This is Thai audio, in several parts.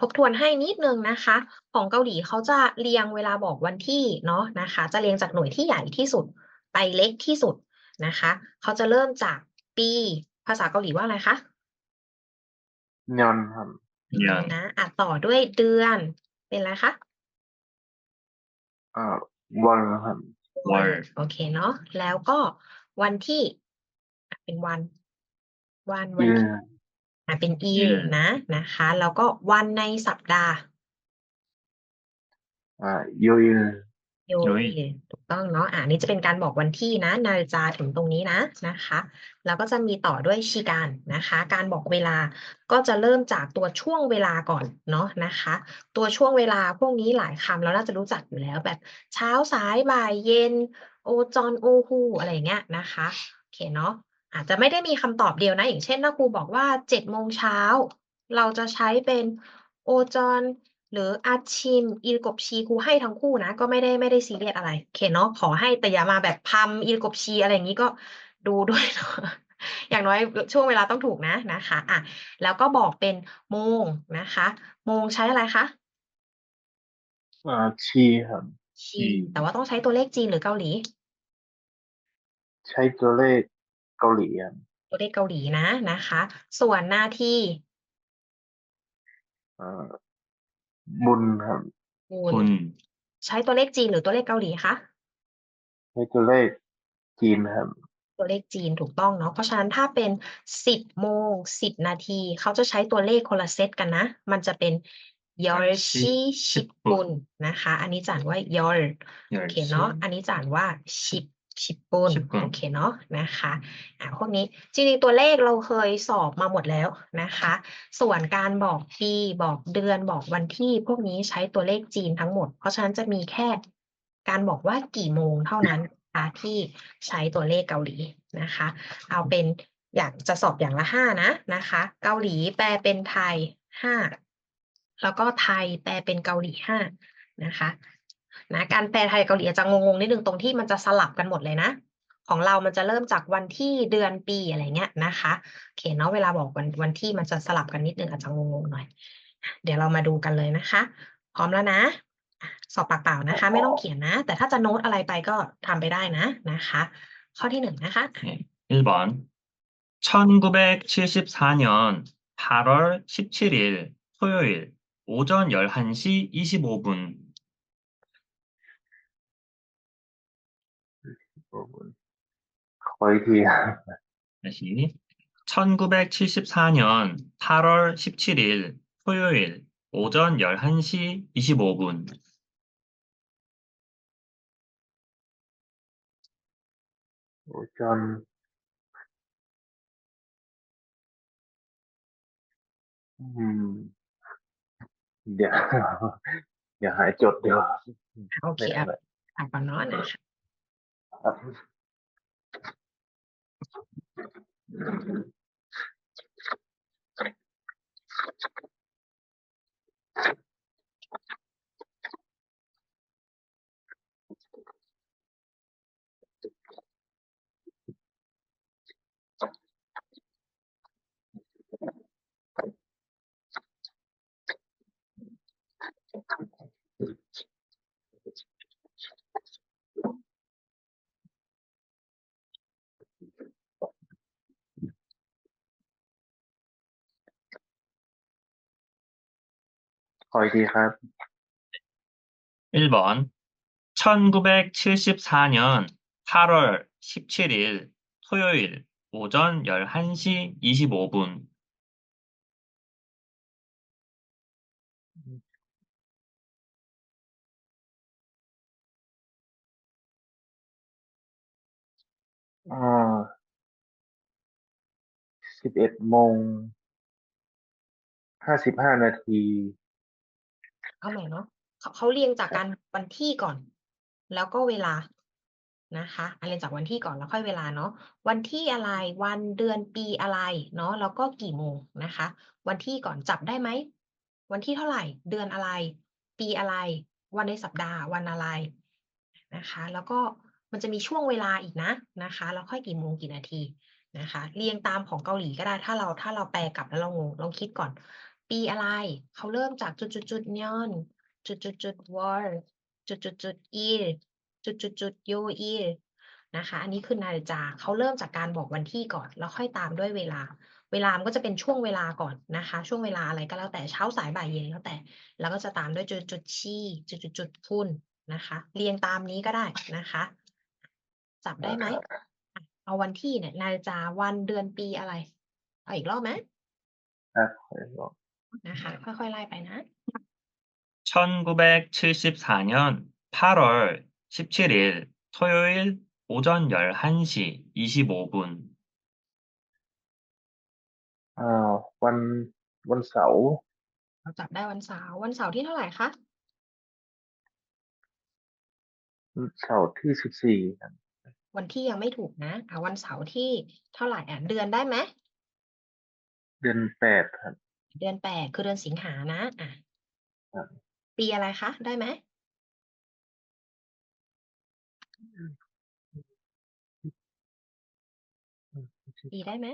ทบทวนให้นิดนึงนะคะ ของเกาหลีเขาจะเรียงเวลาบอกวันที่เนาะนะคะ จะเรียงจากหน่วยที่ใหญ่ที่สุดไปเล็กที่สุดนะคะเขาจะเริ่มจากปีภาษาเกาหลีว่าอะไรคะยอนครับเดือนนะอะต่อด้วยเดือนเป็นอะไรคะอ่าวันครับวันโอเคเนาะแล้วก็วันที่อะเป็นวัน วันวันยืนที่อะ เป็นอีอืมนะนะคะ แล้วก็วันในสัปดาห์อ่ายุยโยโยยถูกต้องเนาะอ่านี่จะเป็นการบอกวันที่นะ นาฬิกาถึงตรงนี้นะนะคะ แล้วก็จะมีต่อด้วยชีการนะคะ การบอกเวลาก็จะเริ่มจากตัวช่วงเวลาก่อนเนาะนะคะ ตัวช่วงเวลาพวกนี้หลายคำเราน่าจะรู้จักอยู่แล้วแบบเช้าสายบ่ายเย็น โอจอนโอฮูอะไรอย่างเงี้ยนะคะโอเคเนาะ อาจจะไม่ได้มีคำตอบเดียวนะ อย่างเช่นถ้าครูบอกว่าเจ็ดโมงเช้า เราจะใช้เป็นโอจอนหรืออาชิมอีลกบชีครูให้ทั้งคู่นะ ก็ไม่ได้ไม่ได้ซีเรียสอะไรโอเคเนาะขอให้แต่อย่ามาแบบพัมอีลกบชีอะไรอย่างนี้ก็ดูด้วยเนาะอย่างน้อยช่วงเวลาต้องถูกนะนะคะอะแล้วก็บอกเป็นโมงนะคะ โมงใช้อะไรคะอ่าชีครับชีแต่ว่าต้องใช้ตัวเลขจีนหรือเกาหลี ใช้ตัวเลข เกาหลีครับตัวเลขเกาหลีนะนะคะ ส่วนหน้าที่อ่าบุญครับคูคุณณใช้ตัวเลขจีนหรือตัวเลขเกาหลีคะใช้ตัวเลขจีนครับตัวเลขจีนถูกต้องเนาะเพราะฉะนั้นถ้าเป็นสิบโมงสิบนาทีเขาจะใช้ตัวเลขคนละเซตกันนะ มันจะเป็นยอร์ชิชิปุนนะคะ อันนี้จะอ่านว่ายอร์เดืโออนเคเนาะ อันนี้จะอ่านว่าชิป ชิปปุนชิปปุนโอเคเนาะนะคะอะพวกนี้จริงๆตัวเลขเราเคยสอบมาหมดแล้วนะคะ ส่วนการบอกปีบอกเดือนบอกวันที่พวกนี้ใช้ตัวเลขจีนทั้งหมด เพราะฉะนั้นจะมีแค่การบอกว่ากี่โมงเท่านั้นนะคะที่ใช้ตัวเลขเกาหลีนะคะ เอาเป็นอยากจะสอบอย่างละห้านะนะคะ เกาหลีแปลเป็นไทยห้าแล้วก็ไทยแปลเป็นเกาหลีห้านะคะ นะการแปลไทยเกาหลีอาจจะงงๆนิดนึงตรงที่มันจะสลับกันหมดเลยนะ ของเรามันจะเริ่มจากวันที่เดือนปีอะไรเงี้ยนะคะโอเคเนาะเวลาบอกวันวันที่มันจะสลับกันนิดนึงอาจจะงงๆหน่อย เดี๋ยวเรามาดูกันเลยนะคะ พร้อมแล้วนะอ่ะสอบปากเปล่านะคะ ไม่ต้องเขียนนะ แต่ถ้าจะโน้ตอะไรไปก็ทำไปได้นะนะคะ ข้อที่หนึ่งนะคะ 네, 1번 1974년 8월 17일 토요일 오전 11시 25분 화이팅. 다시. 1974년 8월 17일 토요일 오전 11시 25분. 오전 음. Dạ. Dạ hãy chốt được. Ok, bạn nói nè. Thank you. ขออีกทีครับ 1번 1974년 8월 17일 토요일 오전 11시 25분 อ่าสิบเอ็ดโมงห้าสิบห้านาที เอาใหม่เนาะเขาเขาเรียงจากการวันที่ก่อน แล้วก็เวลานะคะอันเรียงจากวันที่ก่อนแล้วค่อยเวลาเนาะวันที่อะไรวันเดือนปีอะไรเนาะแล้วก็กี่โมงนะคะ วันที่ก่อนจับได้ไหมวันที่เท่าไหร่ เดือนอะไร ปีอะไร วันในสัปดาห์วันอะไรนะคะ แล้วก็มันจะมีช่วงเวลาอีกนะนะคะแล้วค่อยกี่โมงกี่นาทีนะคะ เรียงตามของเกาหลีก็ได้ถ้าเราถ้าเราแปลกลับแล้วเรางงลองคิดก่อน ปปีอะไร เขาเริ่มจากจุดจุดจุดยอนจุดจุดจุดวอลจุดจุดจุดอีจุดจุดจุดยูอีนะคะอันนี้คือนาฬิกาเขาเริ่มจากการบอกวันที่ก่อน แล้วค่อยตามด้วยเวลา เวลามันก็จะเป็นช่วงเวลาก่อนนะคะ ช่วงเวลาอะไรก็แล้วแต่เช้าสายบ่ายเย็นแล้วแต่ แล้วก็จะตามด้วยจุดจุดชีจุดจุดจุดคุณนะคะ เรียงตามนี้ก็ได้นะคะ จับได้ไหมครับอะเอาวันที่เนี่ยนาฬิกาวันเดือนปีอะไร เอาอีกรอบไหมครับ นะคะ ค่อยๆไล่ไปนะ 1974년 8월 17일 토요일 오전 11시 25분 อ่าวันวันเสาร์ เราจับได้วันเสาร์วันเสาร์ที่เท่าไหร่คะ วันเสาร์ที่สิบสี่ครับ วันที่ยังไม่ถูกนะอ่ะวันเสาร์ที่เท่าไหร่อ่ะเดือนได้ไหม เดือนแปดครับ เดือนแปดคือเดือนสิงหานะ อะครับปีอะไรคะ ได้ไหมปีได้ไหม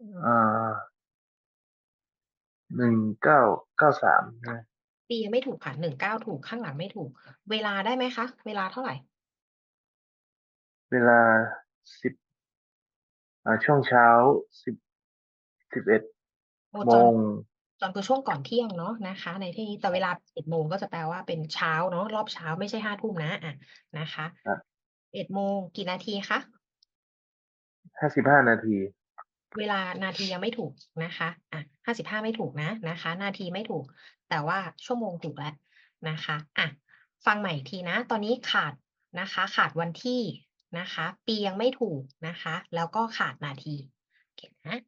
อืมอ่าหนึ่งเก้าเก้าสามนะปียังไม่ถูกค่ะหนึ่งเก้าถูกข้างหลังไม่ถูก เวลาได้ไหมคะ เวลาเท่าไหร่ เวลาสิบอ่าช่วงเช้าสิบ สิบเอ็ดโอ้โมจอนงจอนคือช่วงก่อนเที่ยงเนาะนะคะ ในที่นี้แต่เวลาเอ็ดโมงก็จะแปลว่าเป็นเช้าเนาะรอบเช้าไม่ใช่ห้าทุ่มนะอะนะคะครับเอ็ดโมงกี่นาทีคะห้าสิบห้านาที เวลานาทียังไม่ถูกนะคะอะห้าสิบห้าไม่ถูกนะนะคะ นาทีไม่ถูก แต่ว่าชั่วโมงถูกแล้วนะคะอะฟังใหม่อีกทีนะ ตอนนี้ขาดนะคะ ขาดวันที่นะคะ ปียังไม่ถูกนะคะ แล้วก็ขาดนาทีโอเคนะ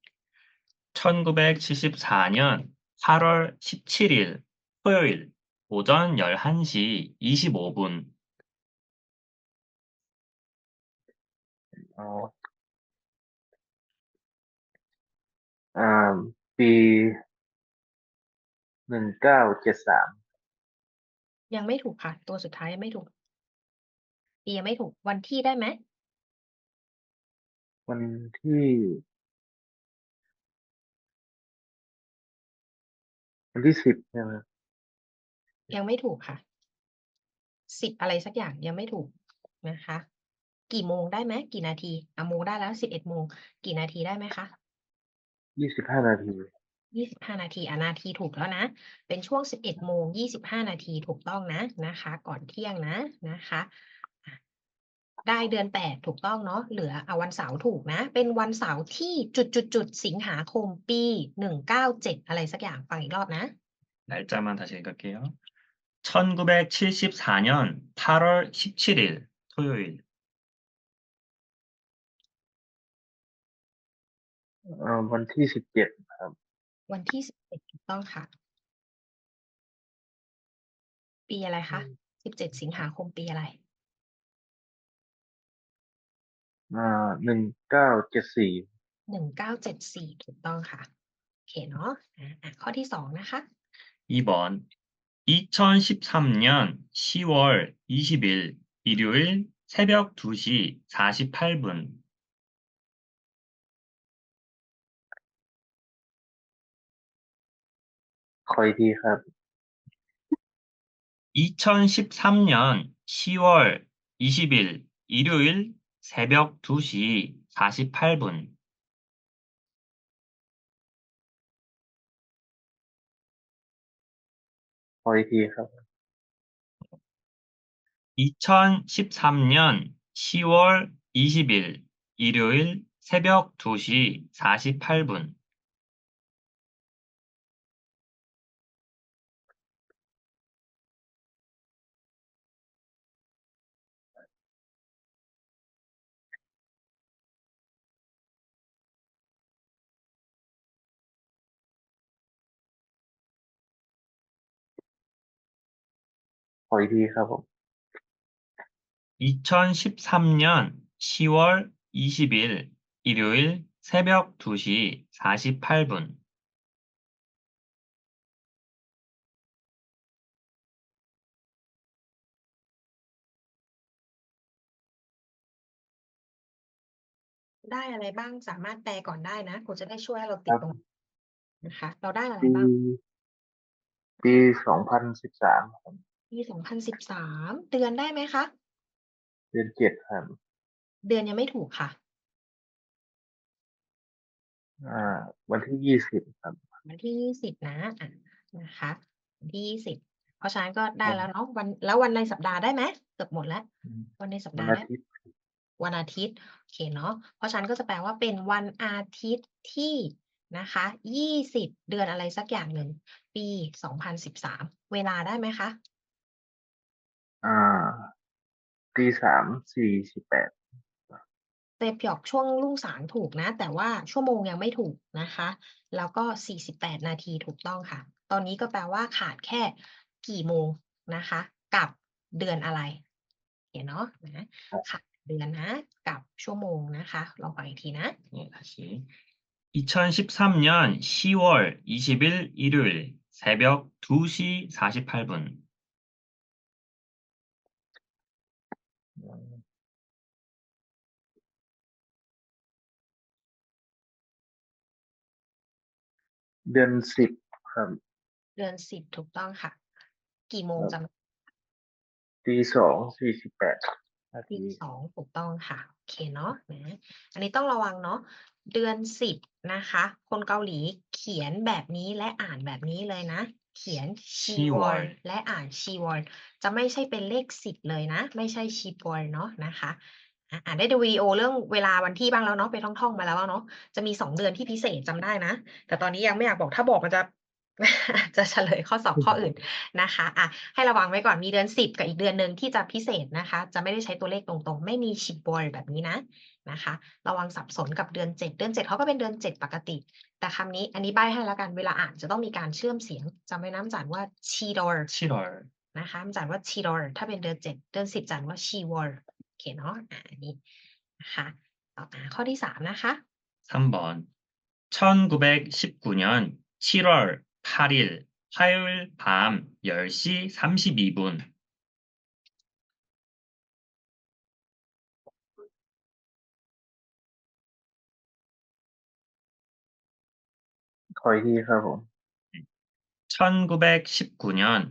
1974년 8월 17일 토요일 오전 11시 25분 อ๋ออ่าปีหนึ่งเก้าเจ็ดสาม ยังไม่ถูกค่ะ ตัวสุดท้ายยังไม่ถูก ปียังไม่ถูก วันที่ได้ไหม วันที่ วันที่สิบใช่ไหมยังไม่ถูกค่ะ สิบอะไรสักอย่างยังไม่ถูกนะคะ กี่โมงได้ไหมกี่นาทีอะโมงได้แล้วสิบเอ็ดโมงกี่นาทีได้ไหมคะยี่สิบห้านาทียี่สิบห้านาทีอะนาทีถูกแล้วนะ เป็นช่วงสิบเอ็ดโมงยี่สิบห้านาทีถูกต้องนะนะคะ ก่อนเที่ยงนะนะคะอะ ได้เดือนแปดถูกต้องเนาะ เหลือเอาวันเสาร์ถูกนะ เป็นวันเสาร์ที่จุดจุดจุดๆๆสิงหาคมปีหนึ่งเก้าเจ็ดอะไรสักอย่างฟังอีกรอบนะ 날짜만 다시 읽을게요. 1974년 8월 17일 토요일 อ่าวันที่สิบเจ็ดครับ วันที่สิบเอ็ดถูกต้องค่ะ ปีอะไรคะสิบเจ็ดสิงหาคมปีอะไร อ่าหนึ่งเก้าเจ็ดสี่ หนึ่งเก้าเจ็ดสี่ถูกต้องค่ะ โอเคเนาะอ่ะอ่ะข้อที่สองนะคะ 2번 2013년 10월 20일 일요일 새벽 2시 48분 ขออีกทีครับ 2013년 10월 20일 일요일 새벽 2시 48분 어디에서? 2013년 10월 20일 일요일 새벽 2시 48분 ขออีกทีครับผม 2013년 10월 20일 일요일 새벽 2시 48분 ได้อะไรบ้างสามารถแปลก่อนได้นะครูจะได้ช่วยให้เราติ ค ด รับ ตรง นะคะ เราได้อะไร ปี บ้าง ปีสองพันสิบสามครับ ปีสองพันสิบสามเดือนได้ไหมคะ เดือนเจ็ดครับเดือนยังไม่ถูกค่ะ อ่า วันที่ยี่สิบครับ วันที่ยี่สิบนะอะนะคะวันที่ยี่สิบเพราะฉะนั้นก็ได้ครับแล้วเนาะวันแล้ววันในสัปดาห์ได้ไหมเกือบหมดแล้ว อืมวันในสัปวันดาห์อาได้ทิตย์วันอาทิตย์โอเคเนาะเพราะฉะนั้นก็จะแปลว่าเป็นวันอาทิตย์ที่นะคะยี่สิบเดือนอะไรสักอย่างหนึ่ง ปีสองพันสิบสามเวลาได้ไหมคะ อ่าตีสามสี่สิบแปด เตพยอกช่วงรุ่งสางถูกนะ แต่ว่าชั่วโมงยังไม่ถูกนะคะ แล้วก็ 48 นาทีถูกต้องค่ะ ตอนนี้ก็แปลว่าขาดแค่กี่โมงนะคะ กับเดือนอะไรเห็นเนาะนะขาดเดือนนะ กับชั่วโมงนะคะลองฟังอีกทีนะ 네, 다시. 2013년 10월 20일 일요일 새벽 2시 48분. เดือนสิบครับเดือนสิบถูกต้องค่ะ กี่โมงครับจำตีสองสี่สิบแปดนาปีทีสองถูกต้องค่ะโอเคเนาะนะอันนี้ต้องระวังเนาะเดือนสิบนะคะ คนเกาหลีเขียนแบบนี้และอ่านแบบนี้เลยนะ เขียนชีวอ Shiwol ลและอ่านชีวอลจะไม่ใช่เป็นเลขสิบเลยนะ ไม่ใช่ชีวอลเนาะนะคะ อะอ่านได้ดูวิดีโอเรื่องเวลาวันที่บ้างแล้วเนาะไปท่องๆมาแล้วเนาะจะมีสองเดือนที่พิเศษจำได้นะ แต่ตอนนี้ยังไม่อยากบอกถ้าบอกมันจะจะเฉลยข้อสอบข้ออื่นนะคะอะให้ระวังไว้ก่อนมีเดือนสิบกับอีกเดือนหนึ่งที่จะพิเศษนะคะ จะไม่ได้ใช้ตัวเลขตรงๆ ไม่มีชิปบอยแบบนี้นะนะคะ ระวังสับสนกับเดือนเจ็ดเดือนเจ็ดเขาก็เป็นเดือนเจ็ดปกติ แต่คำนี้อันนี้ใบ้ให้แล้วกันเวลาอ่านจะต้องมีการเชื่อมเสียงจำไว้น้ำจันว่าชีดอร์7 월. นะคะมันจันว่าชีดอร์ถ้าเป็นเดือนเจ็ดเดือนสิบจันว่าชีวอร์โอ เคเนาะอ่ะอันนี้นะคะต่อมาข้อที่สามนะคะ 3번. 1919년 7월 8일 화요일 밤 10시 32분. ขออีกทีครับผม 1919년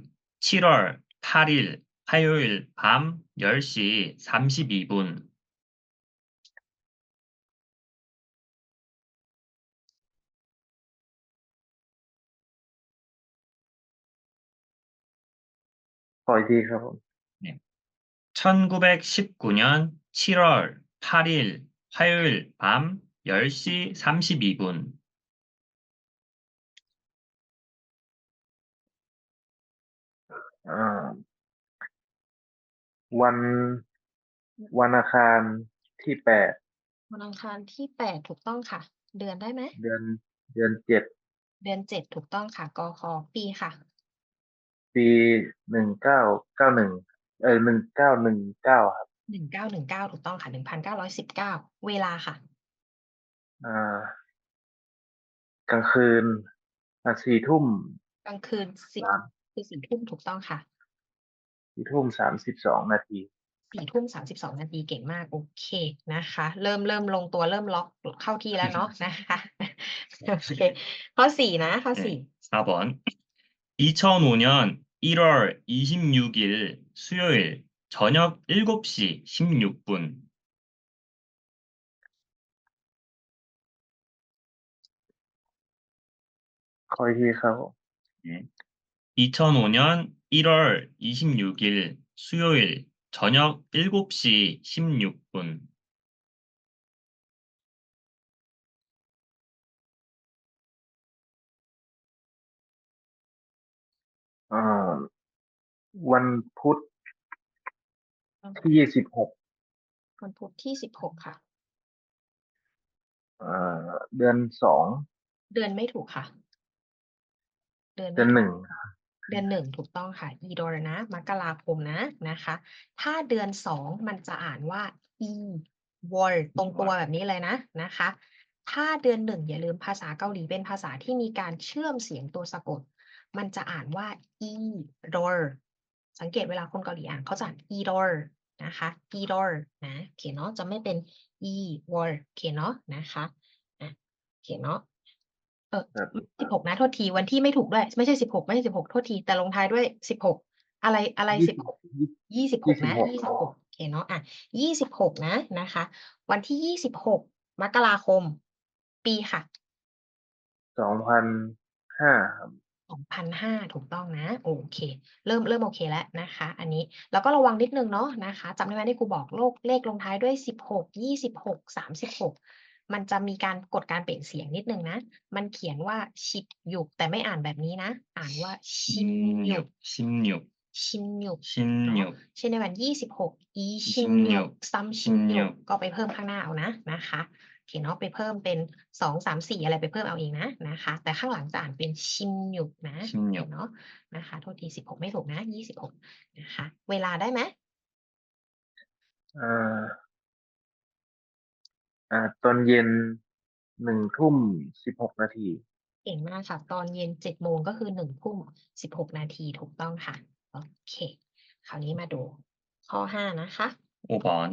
7월 8일 화요일 밤 10시 32분. 어디 서 1919년 7월 8일 화요일 밤 10시 32분. วันวันอังคารที่แปดวันอังคารที่แปดถูกต้องค่ะ เดือนได้ไหม เดือนเดือนเจ็ดเดือนเจ็ดถูกต้องค่ะกคปีค่ะ ปีหนึ่งเก้าเก้าหนึ่งเออหนึ่งเก้าหนึ่งเก้าครับหนึ่งเก้าหนึ่งเก้าถูกต้องค่ะหนึ่งพันเก้าร้อยสิบเก้าเวลาค่ะ อ่า กลางคืนอะสี่ทุ่มกลางคืนสิบสามคือสี่ทุ่มถูกต้องค่ะ สี่ทุ่มสามสิบสองนาที สี่ทุ่มสามสิบสองนาทีเก่งมาก โอเคนะคะ เริ่มเริ่มลงตัวเริ่มล็อกเข้าที่แล้วเนาะนะคะ โอเค ข้อสี่นะ ข้อสี่ 네, 4번. 2005년 1월 26일 수요일 저녁 7시 16분. ขออีกทีครับผม 2005년 1월 26일 수요일 저녁 7시 16분. อ่า วันพุธที่ยี่สิบหก วันพุธที่สิบหกค่ะ อ่า เดือนสอง เดือนไม่ถูกค่ะ เดือน เดือน ไม่ หนึ่ง เดือนหนึ่งถูกต้องค่ะ อีดรนะมกราคมนะนะคะ ถ้าเดือนสองมันจะอ่านว่าอีวอลตรงตัวแบบนี้เลยนะนะคะ ถ้าเดือนหนึ่งอย่าลืมภาษาเกาหลีเป็นภาษาที่มีการเชื่อมเสียงตัวสะกด มันจะอ่านว่าอีดอรสังเกตเวลาคนเกาหลีอ่านเขาจะอ่านอีดอรนะคะอีดอรนะโอเคเนาะจะไม่เป็นอีวอลโอเคเนาะนะคะอะโอเคเนาะ เออครับ สิบหกนะโทษทีวันที่ไม่ถูกด้วย ไม่ใช่สิบหกไม่ใช่สิบหกโทษทีแต่ลงท้ายด้วยสิบหกอะไรอะไรยี่สิสิบบหกยี่ยี่สิบหกนะ26ยี่สิบหกโอเคเนาะอะยี่สิบหกนะนะคะ วันที่ยี่สิบหกมกราคม ปีค่ะสองพันห้าครับสองพันห้าถูกต้องนะ โอเค เริ่มเริ่มโอเคแล้วนะคะ อันนี้แล้วก็ระวังนิดนึงเนาะนะคะจำได้ไหมที่ครูบอกโลกเลขลงท้ายด้วยสิบหกยี่สิบหกสามสิบหก มันจะมีการกดการเปลี่ยนเสียงนิดนึงนะ มันเขียนว่าชิบหยุกแต่ไม่อ่านแบบนี้นะ อ่านว่าชิมหยุก 16, ชิมหยุก 16, เช่นในวันยี่สิบหกอีชิมหยุกซัมชิมหยุกก็ไปเพิ่มข้างหน้าเอานะนะคะโอเคเนาะไปเพิ่มเป็นสองสามสี่อะไรไปเพิ่มเอาเองนะนะคะ แต่ข้างหลังจะอ่านเป็นชิมหยุกนะชิมหยุก เนาะนะคะโทษทีสิบหกไม่ถูกนะยี่สิบหกนะคะ เวลาได้ไหมอ่า อ่า ตอนเย็นหนึ่งทุ่มสิบหกนาที เก่งมากค่ะ ตอนเย็นเจ็ดโมงก็คือหนึ่งทุ่มสิบหกนาทีถูกต้องค่ะ โอเค คราวนี้มาดู ข้อห้านะคะ 5번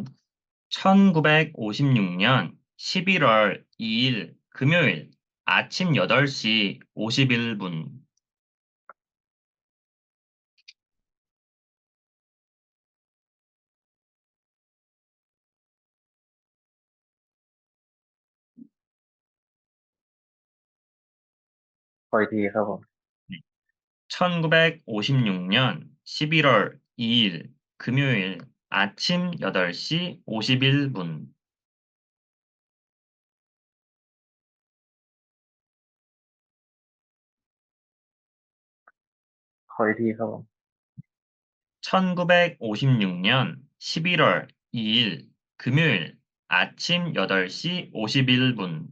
1956년 11월 2일 금요일 아침 8시 51분 คอยทีครับผม 1956년 11월 2일 금요일 아침 8시 51분 คอยทีครับผม 1956년 11월 2일 금요일 아침 8시 51분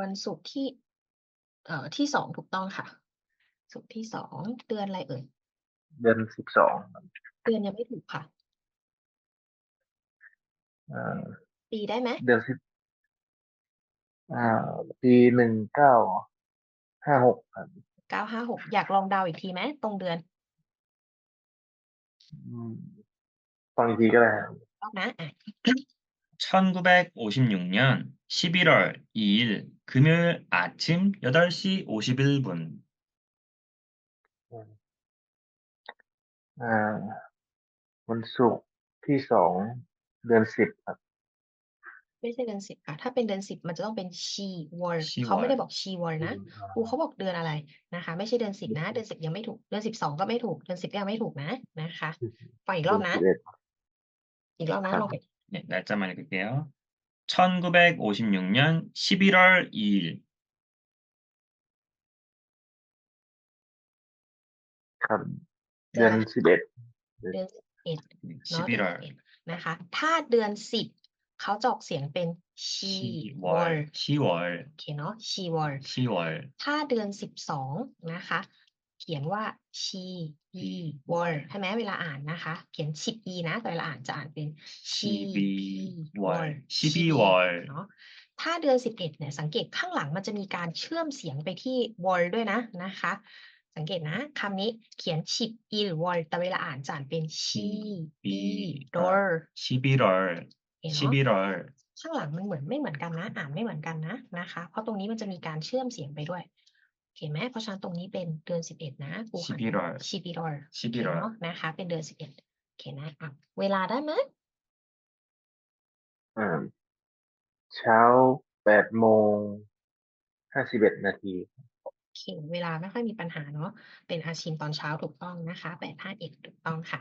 วันศุกร์ที่ เอ่อที่สองถูกต้องค่ะ ศุกร์ที่สองเดือนอะไรเอ่ย เดือนสิบสองเดือนยังไม่ถูกค่ะอ่าปีได้ไหมเดือนสิบอ่าปีหนึ่งเก้าห้าหกครับเก้าห้าหกอยากลองเดาอีกทีไหมตรงเดือนอืมฟังอีกทีก็ได้ครับรอบนะอะ 1956년 11월 2일 금요일 아침 8시 51분 อ่า วันศุกร์ที่สองเดือนสิบครับ ไม่ใช่เดือนสิบค่ะ ถ้าเป็นเดือนสิบมันจะต้องเป็นชีวอล ชีวอล เขาไม่ได้บอกชีวอลนะครูเขาบอกเดือนอะไรนะคะ ไม่ใช่เดือนสิบนะ เดือนสิบยังไม่ถูก เดือนสิบสองก็ไม่ถูก เดือนสิบก็ยังไม่ถูกนะนะคะฟังอีกรอบนะ เดือนสิบเอ็ด อีกรอบนะ ครับ ลองไป 네, 날짜만 읽을게요. 1956년 11월 2일 ครับ เดือนสิบเอ็ด เดือนสิบเอ็ด 네, เนาะเดือนสิบ 11월 เอ็ดนะคะ ถ้าเดือนสิบเขาจะออกเสียงเป็นชีวอล 10월 10월 โอเคเนาะชีวอล 10월 ถ้าเดือนสิบสองนะคะ เ ขียนว่า she e were ใช่ไหมเวลาอ่านนะคะ เขียนชิด e นะแต่เวลาอ่านจะอ่านเป็น she e were she e were เนาะถ้าเดือนสิบเอ็ดเนี่ยสังเกตข้างหลังมันจะมีการเชื่อมเสียงไปที่ were ด้วยนะนะคะ สังเกตนะคำนี้เขียน she e were แต่เวลาอ่านจะอ่านเป็น she e door she e door she e door ข้างหลังมันเหมือนไม่เหมือนกันนะ อ่านไม่เหมือนกันนะนะคะ เพราะตรงนี้มันจะมีการเชื่อมเสียงไปด้วย เห็นไหมเพราะฉะนั้นตรงนี้เป็นเดือนสิบเอ็ดนะครูหัน11월ชิบิรอล11월 เนาะนะคะเป็นเดือนสิบเอ็ดโอเคนะอะเวลาได้ไหมอ่าเช้าแปดโมงห้าสิบเอ็ดนาทีโอเคเวลาไม่ค่อยมีปัญหาเนาะเป็นอาชินตอนเช้าถูกต้องนะคะแปดห้าเอ็ดถูกต้องค่ะ